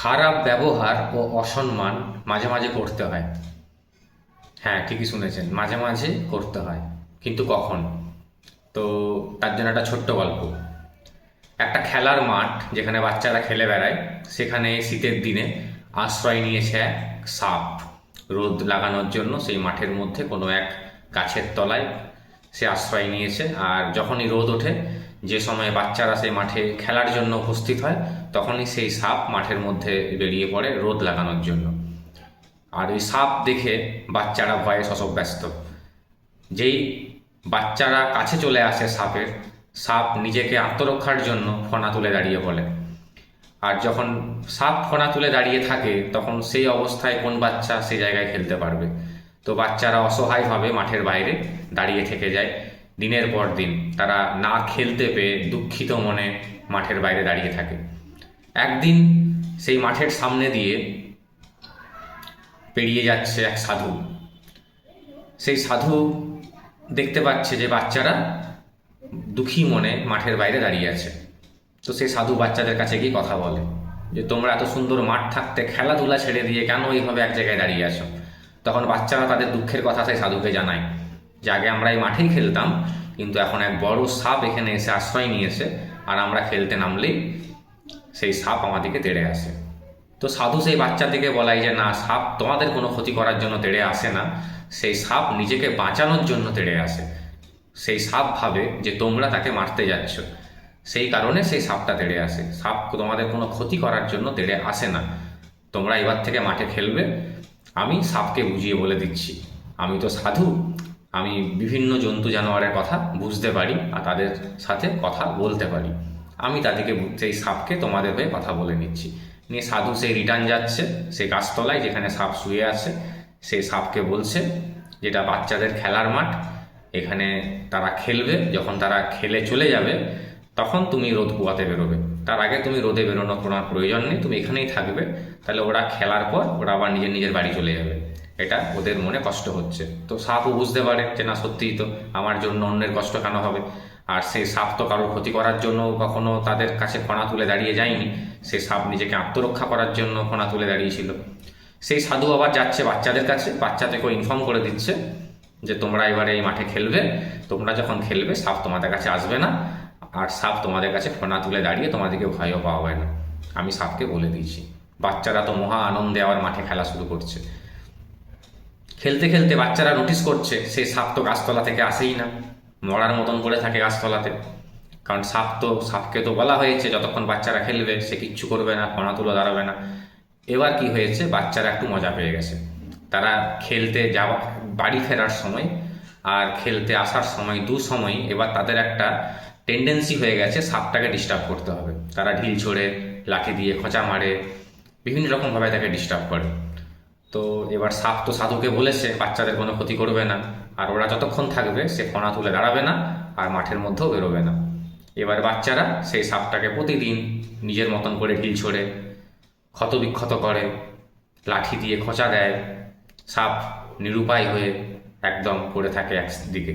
খারাপ ব্যবহার ও অসম্মান মাঝে মাঝে করতে হয়। হ্যাঁ ঠিকই শুনেছেন, মাঝে মাঝে করতে হয়, কিন্তু কখন? তো তার জন্য একটা ছোট্ট গল্প। একটা খেলার মাঠ যেখানে বাচ্চারা খেলে বেড়ায়, সেখানে শীতের দিনে আশ্রয় নিয়েছে এক সাপ। রোদ লাগানোর জন্য সেই মাঠের মধ্যে কোনো এক গাছের তলায় সে আশ্রয় নিয়েছে। আর যখনই রোদ ওঠে, যে সময় বাচ্চারা সেই মাঠে খেলার জন্য উপস্থিত হয় তখনই সেই সাপ মাঠের মধ্যে বেরিয়ে পড়ে রোদ লাগানোর জন্য। আর ওই সাপ দেখে বাচ্চারা ভয়ে শশব ব্যস্ত যেই বাচ্চারা কাছে চলে আসে সাপের, সাপ নিজেকে আত্মরক্ষার জন্য ফনা তুলে দাঁড়িয়ে বলে। আর যখন সাপ ফনা তুলে দাঁড়িয়ে থাকে, তখন সেই অবস্থায় কোন বাচ্চা সেই জায়গায় খেলতে পারবে। তো বাচ্চারা অসহায়ভাবে মাঠের বাইরে দাঁড়িয়ে থেকে যায়। দিনের পর দিন তারা না খেলতে পেয়ে দুঃখিত মনে মাঠের বাইরে দাঁড়িয়ে থাকে। একদিন সেই মাঠের সামনে দিয়ে পেরিয়ে যাচ্ছে এক সাধু। সেই সাধু দেখতে পাচ্ছে যে বাচ্চারা দুঃখী মনে মাঠের বাইরে দাঁড়িয়ে আছে। তো সেই সাধু বাচ্চাদের কাছে গিয়ে কথা বলে যে, তোমরা এত সুন্দর মাঠ থাকতে খেলাধুলা ছেড়ে দিয়ে কেন এইভাবে এক জায়গায় দাঁড়িয়ে আছো? তখন বাচ্চারা তাদের দুঃখের কথা সেই সাধুকে জানায় যে, আগে আমরা এই মাঠেই খেলতাম, কিন্তু এখন এক বড় সাপ এখানে এসে আশ্রয় নিয়েছে, আর আমরা খেলতে নামলেই সেই সাপ আমাদেরকে তেড়ে আসে। তো সাধু সেই বাচ্চাদেরকে বলাই যে, না, সাপ তোমাদের কোনো ক্ষতি করার জন্য তেড়ে আসে না। সেই সাপ নিজেকে বাঁচানোর জন্য তেড়ে আসে। সেই সাপ ভাবে যে, তোমরা তাকে মারতে যাচ্ছ। সেই কারণে সেই সাপটা তেড়ে আসে। সাপ তোমাদের কোনো ক্ষতি করার জন্য তেড়ে আসে না। তোমরা এবার থেকে মাঠে খেলবে। আমি সাপকে বুঝিয়ে বলে দিচ্ছি। আমি তো সাধু। আমি বিভিন্ন জন্তু জানোয়ারের কথা বুঝতে পারি আর তাদের সাথে কথা বলতে পারি। আমি তাদেরকে সেই সাপকে তোমাদের হয়ে কথা বলে নিচ্ছি। নিয়ে সাধু সেই রিটার্ন যাচ্ছে, সেই গাছতলায় যেখানে সাপ শুয়ে আছে সেই সাপকে বলছে, যেটা বাচ্চাদের খেলার মাঠ, এখানে তারা খেলবে, যখন তারা খেলে চলে যাবে, তখন তুমি রোদ পোয়াতে বেরোবে। তার আগে তুমি রোদে বেরোনোর কোনো প্রয়োজন নেই, তুমি এখানেই থাকবে, তাহলে ওরা খেলার পর ওরা আবার নিজের নিজের বাড়ি চলে যাবে। এটা ওদের মনে কষ্ট হচ্ছে। তো সাপও বুঝতে পারে যে না, সত্যিই তো আমার জন্য অন্যের কষ্ট কেন হবে? আর সেই সাপ তো কারোর ক্ষতি করার জন্য কখনো তাদের কাছে ফণা তুলে দাঁড়িয়ে যায়নি। সেই সাপ নিজেকে আত্মরক্ষা করার জন্য ফণা তুলে দাঁড়িয়েছিল। সেই সাধু আবার যাচ্ছে বাচ্চাদের কাছে। বাচ্চাদেরকে ইনফর্ম করে দিচ্ছে যে, তোমরা এবারে এই মাঠে খেলবে। তোমরা যখন খেলবে, সাপ তোমাদের কাছে আসবে না। আর সাপ তোমাদের কাছে ফোনা তুলে দাঁড়িয়ে তোমাদেরকে ভয়ও পাওয়া না। আমি সাপকে বলে দিয়েছি। বাচ্চারা তো মহা আনন্দে আবার মাঠে খেলা শুরু করছে। খেলতে খেলতে বাচ্চারা নোটিস করছে, সেই সাপ তো গাছতলা থেকে আসেই না। মরার মতন করে থাকে গাছতলাতে। কারণ সাপ তো, সাপকে তো বলা হয়েছে, যতক্ষণ বাচ্চারা খেলবে, সে কিচ্ছু করবে না, কণা তুলে দাঁড়াবে না। এবার কি হয়েছে, বাচ্চারা একটু মজা পেয়ে গেছে। তারা খেলতে যাওয়া, বাড়ি ফেরার সময় আর খেলতে আসার সময়, দু সময় এবার তাদের একটা টেন্ডেন্সি হয়ে গেছে সাপটাকে ডিস্টার্ব করতে হবে। তারা ঢিল ছোড়ে লাঠি দিয়ে খোঁচা মারে, বিভিন্ন রকমভাবে তাকে ডিস্টার্ব করে। তো এবার সাপ তো সাধুকে বলেছে, বাচ্চাদের কোনো ক্ষতি করবে না। আর ওরা যতক্ষণ থাকবে সে ফোনা তুলে দাঁড়াবে না আর মাঠের মধ্যেও বেরোবে না। এবার বাচ্চারা সেই সাপটাকে প্রতিদিন নিজের মতন করে ঢিল ছোড়ে ক্ষত বিক্ষত করে, লাঠি দিয়ে খোঁচা দেয়, সাপ নিরুপায় হয়ে একদম পড়ে থাকে একদিকে।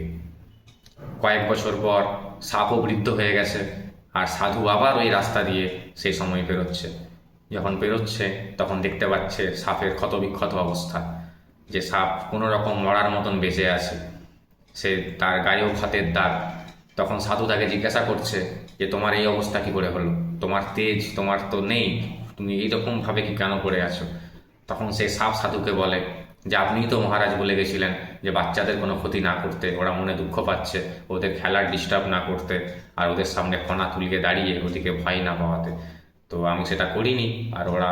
কয়েক বছর পর সাপও বৃদ্ধ হয়ে গেছে আর সাধু আবার ওই রাস্তা দিয়ে সেই সময় বেরোচ্ছে যখন বেরোচ্ছে তখন দেখতে পাচ্ছে সাপের ক্ষতবিক্ষত অবস্থা। যে সাপ কোনো রকম মরার মতন বেঁচে আছে, সে তার গায়েও ক্ষতের দাগ। তখন সাধু তাকে জিজ্ঞাসা করছে যে, তোমার এই অবস্থা কি করে হলো? তোমার তেজ, তোমার তো নেই, তুমি এইরকম ভাবে কি কেন পড়ে আছো? তখন সেই সাপ সাধুকে বলে, যে, আপনিই তো মহারাজ বলে গেছিলেন যে, বাচ্চাদের কোনো ক্ষতি না করতে, ওরা মনে দুঃখ পাচ্ছে, ওদের খেলার ডিস্টার্ব না করতে, আর ওদের সামনে ফনা তুলিয়ে দাঁড়িয়ে ওদিকে ভয় না পাওয়াতে। তো আমি সেটা করিনি, আর ওরা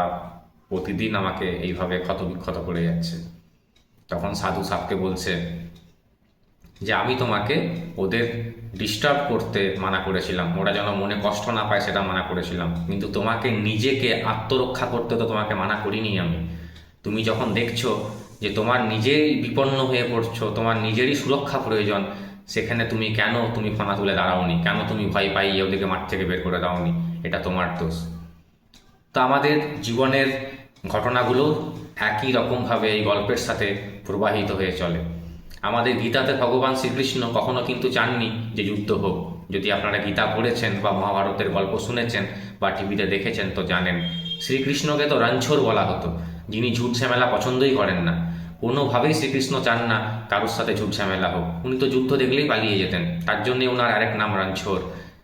প্রতিদিন আমাকে এইভাবে ক্ষত বিক্ষত করে যাচ্ছে। তখন সাধু সাপকে বলছে যে, আমি তোমাকে ওদের ডিস্টার্ব করতে মানা করেছিলাম। ওরা যেন মনে কষ্ট না পায় সেটা মানা করেছিলাম। কিন্তু তোমাকে নিজেকে আত্মরক্ষা করতে তো তোমাকে মানা করিনি আমি। তুমি যখন দেখছ যে তোমার নিজেই বিপন্ন হয়ে পড়ছো, তোমার নিজেরই সুরক্ষা প্রয়োজন, সেখানে তুমি কেন তুমি ফোনা তুলে দাঁড়াওনি? কেন তুমি ভয় পাইয়ে ওদেরকে মাঠ থেকে বের করে দাওনি? এটা তোমার দোষ। তো আমাদের জীবনের ঘটনাগুলো একই রকমভাবে এই গল্পের সাথে প্রবাহিত হয়ে চলে। আমাদের গীতাতে ভগবান শ্রীকৃষ্ণ কখনো কিন্তু চাননি যে যুদ্ধ হোক। যদি আপনারা গীতা পড়েছেন বা মহাভারতের গল্প শুনেছেন বা টিভিতে দেখেছেন তো জানেন। শ্রীকৃষ্ণকে তো রাঞ্ছোর বলা হতো, যিনি ঝুট ঝামেলা পছন্দই করেন না। কোনোভাবেই শ্রীকৃষ্ণ চান না কারোর সাথে ঝুট ঝামেলা হোক। উনি তো যুদ্ধ দেখলেই পালিয়ে যেতেন, তার জন্যে ওনার আরেক নাম রাঞ্ছোর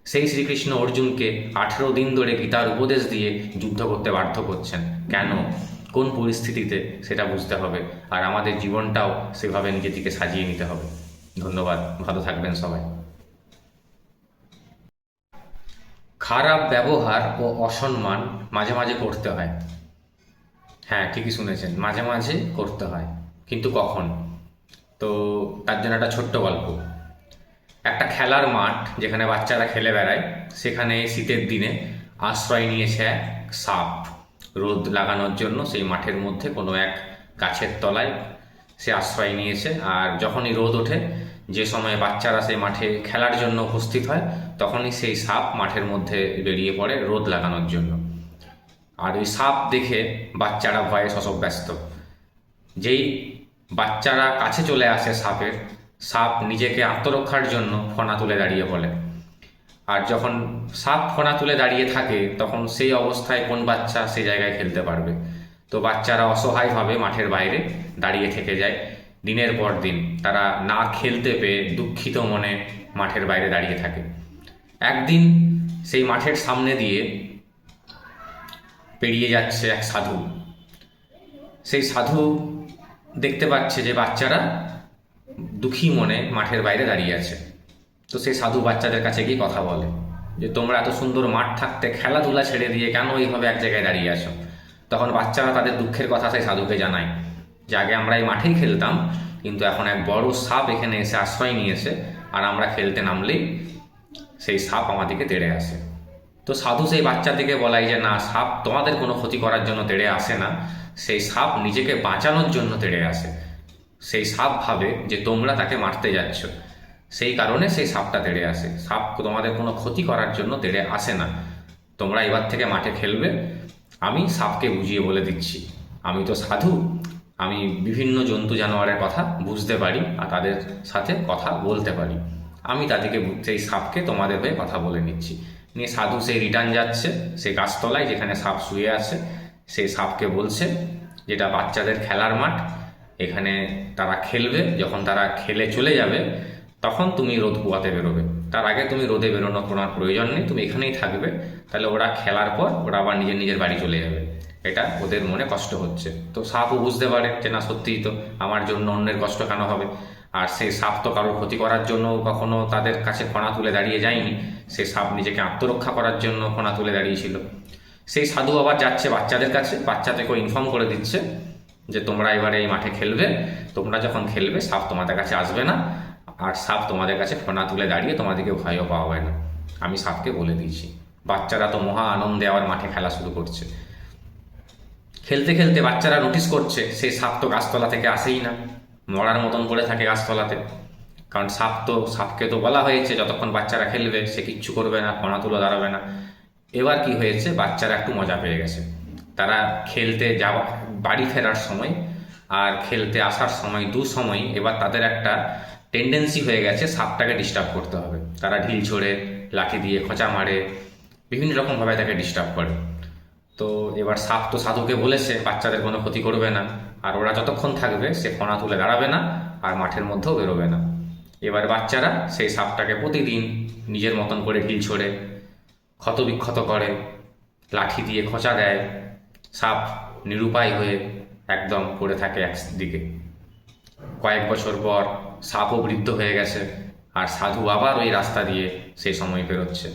সেই শ্রীকৃষ্ণ অর্জুনকে আঠেরো দিন ধরে গীতার উপদেশ দিয়ে যুদ্ধ করতে বাধ্য করছেন। কেন? কোন পরিস্থিতিতে? সেটা বুঝতে হবে। আর আমাদের জীবনটাও সেভাবে নিজের দিকে সাজিয়ে নিতে হবে। ধন্যবাদ। ভালো থাকবেন সবাই। খারাপ ব্যবহার ও অসম্মান মাঝে মাঝে করতে হয়। হ্যাঁ ঠিকই শুনেছেন। মাঝে মাঝে করতে হয়। কিন্তু কখন? তো তার জন্য একটা ছোট্ট গল্প। খেলার মাঠ যেখানে বাচ্চারা খেলে বেড়ায়। সেখানে শীতের দিনে আশ্রয় নিয়েছে এক সাপ। রোদ লাগানোর জন্য সেই মাঠের মধ্যে কোনো এক গাছের তলায় সে আশ্রয় নিয়েছে। আর যখনই রোদ ওঠে, যে সময়ে বাচ্চারা সেই মাঠে খেলার জন্য উপস্থিত হয়, তখনই সেই সাপ মাঠের মধ্যে বেরিয়ে পড়ে রোদ লাগানোর জন্য। আর ওই সাপ দেখে বাচ্চারা ভয়ে শশব ব্যস্ত যেই বাচ্চারা কাছে চলে আসে সাপের সাপ নিজেকে আত্মরক্ষার জন্য ফনা তুলে দাঁড়িয়ে বলে। আর যখন সাপ ফনা তুলে দাঁড়িয়ে থাকে, তখন সেই অবস্থায় কোন বাচ্চা সেই জায়গায় খেলতে পারবে? তো বাচ্চারা অসহায়ভাবে মাঠের বাইরে দাঁড়িয়ে থেকে যায়। দিনের পর দিন তারা না খেলতে পেয়ে দুঃখিত মনে মাঠের বাইরে দাঁড়িয়ে থাকে। একদিন সেই মাঠের সামনে দিয়ে পেরিয়ে যাচ্ছে এক সাধু। সেই সাধু দেখতে পাচ্ছে যে বাচ্চারা দুঃখী মনে মাঠের বাইরে দাঁড়িয়ে আছে। তো সেই সাধু বাচ্চাদের কাছে গিয়ে কথা বলে যে, তোমরা এত সুন্দর মাঠ থাকতে খেলাধুলা ছেড়ে দিয়ে কেন এইভাবে এক জায়গায় দাঁড়িয়ে আছো? তখন বাচ্চারা তাদের দুঃখের কথা সেই সাধুকে জানায় যে, আগে আমরা এই মাঠেই খেলতাম, কিন্তু এখন এক বড় সাপ এখানে এসে আশ্রয় নিয়েছে আর আমরা খেলতে নামলেই সেই সাপ আমাদেরকে তেড়ে আসে। তো সাধু সেই বাচ্চাদেরকে বলাই যে, না, সাপ তোমাদের কোনো ক্ষতি করার জন্য তেড়ে আসে না। সেই সাপ নিজেকে বাঁচানোর জন্য তেড়ে আসে। সেই সাপ ভাবে যে তোমরা তাকে মারতে যাচ্ছ। সেই কারণে সেই সাপটা তেড়ে আসে। সাপ তোমাদের কোনো ক্ষতি করার জন্য তেড়ে আসে না। তোমরা এবার থেকে মাঠে খেলবে। আমি সাপকে বুঝিয়ে বলে দিচ্ছি। আমি তো সাধু। আমি বিভিন্ন জন্তু জানোয়ারের কথা বুঝতে পারি আর তাদের সাথে কথা বলতে পারি। আমি তাদেরকে সেই সাপকে তোমাদের হয়ে কথা বলে নিচ্ছি। নিয়ে সাধু সেই রিটার্ন যাচ্ছে সেই গাছতলায় যেখানে সাপ শুয়ে আছে। সেই সাপকে বলছে, যেটা বাচ্চাদের খেলার মাঠ এখানে তারা খেলবে, যখন তারা খেলে চলে যাবে, তখন তুমি রোদ পোয়াতে বেরোবে। তার আগে তুমি রোদে বেরোনোর কোনো প্রয়োজন নেই, তুমি এখানেই থাকবে। তাহলে ওরা খেলার পর ওরা আবার নিজের নিজের বাড়ি চলে যাবে। এটা ওদের মনে কষ্ট হচ্ছে। তো সাপও বুঝতে পারে যে না, সত্যিই তো আমার জন্য অন্যের কষ্ট কেন হবে? আর সেই সাপ তো কারোর ক্ষতি করার জন্য কখনো তাদের কাছে ফণা তুলে দাঁড়িয়ে যায়নি। সেই সাপ নিজেকে আত্মরক্ষা করার জন্য ফণা তুলে দাঁড়িয়েছিল। সেই সাধু আবার যাচ্ছে বাচ্চাদের কাছে বাচ্চাদেরকে ইনফর্ম করে দিচ্ছে। যে তোমরা এবারে এই মাঠে খেলবে, তোমরা যখন খেলবে, সাপ তোমাদের কাছে আসবে না। আর সাপ তোমাদের কাছে ফোনা তুলে দাঁড়িয়ে তোমাদেরকে ভয়ও পাওয়া না। আমি সাপকে বলে দিয়েছি, বাচ্চারা তো মহা আনন্দে আবার মাঠে খেলা শুরু করছে। খেলতে খেলতে বাচ্চারা নোটিস করছে, সেই সাপ তো গাছতলা থেকে আসেই না। মরার মতন পড়ে থাকে গাছতলাতে। কারণ সাপ তো, সাপকে তো বলা হয়েছে, যতক্ষণ বাচ্চারা খেলবে, সে কিচ্ছু করবে না, ফোনা তুলে দাঁড়াবে না। এবার কি হয়েছে, বাচ্চারা একটু মজা পেয়ে গেছে। তারা খেলতে যাওয়া, বাড়ি ফেরার সময় আর খেলতে আসার সময়, দু সময় এবার তাদের একটা টেন্ডেন্সি হয়ে গেছে সাপটাকে ডিস্টার্ব করতে হবে। তারা ঢিল ছোড়ে, লাঠি দিয়ে খোঁচা মারে, বিভিন্ন রকমভাবে তাকে ডিস্টার্ব করে। তো এবার সাপ তো সাধুকে বলেছে, বাচ্চাদের কোনো ক্ষতি করবে না। আর ওরা যতক্ষণ থাকবে সে ফোনা তুলে দাঁড়াবে না আর মাঠের মধ্যেও বেরোবে না। এবার বাচ্চারা সেই সাপটাকে প্রতিদিন নিজের মতন করে ঢিল ছোড়ে, ক্ষতবিক্ষত করে, লাঠি দিয়ে খোঁচা দেয় সাপ নিরুপায় হয়ে একদম পড়ে থাকে একদিকে। কয়েক বছর পর সাপও বৃদ্ধ হয়ে গেছে আর সাধু আবার ওই রাস্তা দিয়ে সেই সময় বেরোচ্ছে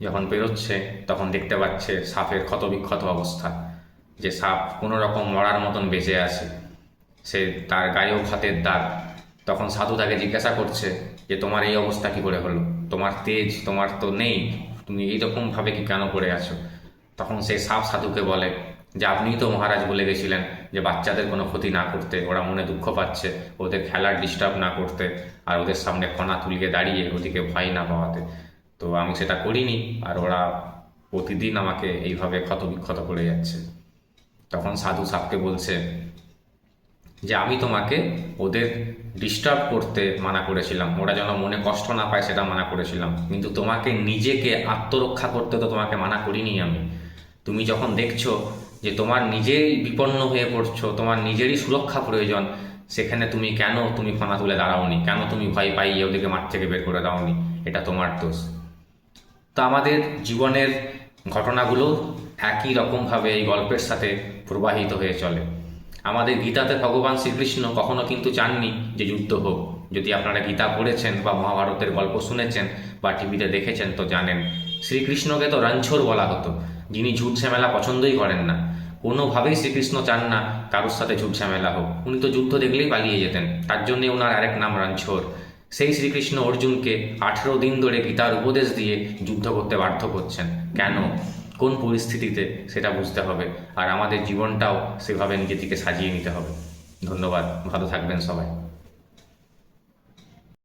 যখন বেরোচ্ছে তখন দেখতে পাচ্ছে সাপের ক্ষতবিক্ষত অবস্থা। যে সাপ কোনো রকম মরার মতন বেঁচে আছে, সে তার গায়েও ক্ষতের দাগ। তখন সাধু তাকে জিজ্ঞাসা করছে যে, তোমার এই অবস্থা কি করে হলো? তোমার তেজ, তোমার তো নেই, তুমি এইরকমভাবে কি কেন পড়ে আছো? তখন সেই সাপ সাধুকে বলে যে আপনিই তো মহারাজ বলে গেছিলেন যে বাচ্চাদের কোনো ক্ষতি না করতে, ওরা মনে দুঃখ পাচ্ছে, ওদের খেলার ডিস্টার্ব না করতে, আর ওদের সামনে ফনা তুলিয়ে দাঁড়িয়ে ওদিকে ভয় না পাওয়াতে। তো আমি সেটা করিনি, আর ওরা প্রতিদিন আমাকে এইভাবে ক্ষত বিক্ষত করে যাচ্ছে। তখন সাধু সাপকে বলছে যে, আমি তোমাকে ওদের ডিস্টার্ব করতে মানা করেছিলাম। ওরা যেন মনে কষ্ট না পায় সেটা মানা করেছিলাম। কিন্তু তোমাকে নিজেকে আত্মরক্ষা করতে তো তোমাকে মানা করিনি আমি। তুমি যখন দেখছ যে তোমার নিজেই বিপন্ন হয়ে পড়ছো, তোমার নিজেরই সুরক্ষা প্রয়োজন, সেখানে তুমি কেন তুমি ফনা তুলে দাঁড়াওনি? কেন তুমি ভয় পাইয়ে ওদেরকে মাঠ থেকে বের করে দাওনি? এটা তোমার দোষ। তো আমাদের জীবনের ঘটনাগুলো একই রকমভাবে এই গল্পের সাথে প্রবাহিত হয়ে চলে। আমাদের গীতাতে ভগবান শ্রীকৃষ্ণ কখনো কিন্তু চাননি যে যুদ্ধ হোক। যদি আপনারা গীতা পড়েছেন বা মহাভারতের গল্প শুনেছেন বা টিভিতে দেখেছেন, তো জানেন। শ্রীকৃষ্ণকে তো রণছোর বলা হতো। যিনি ঝুট ঝামেলা পছন্দই করেন না। কোনোভাবেই শ্রীকৃষ্ণ চান না কারোর সাথে ঝুট ঝামেলা হোক। উনি তো যুদ্ধ দেখলেই পালিয়ে যেতেন। তার জন্যে ওনার আরেক নাম রণছোর সেই শ্রীকৃষ্ণ অর্জুনকে আঠেরো দিন ধরে গীতার উপদেশ দিয়ে যুদ্ধ করতে বাধ্য করছেন। কেন? কোন পরিস্থিতিতে? সেটা বুঝতে হবে। আর আমাদের জীবনটাও সেভাবে নিজেদিকে সাজিয়ে নিতে হবে। ধন্যবাদ। ভালো থাকবেন সবাই।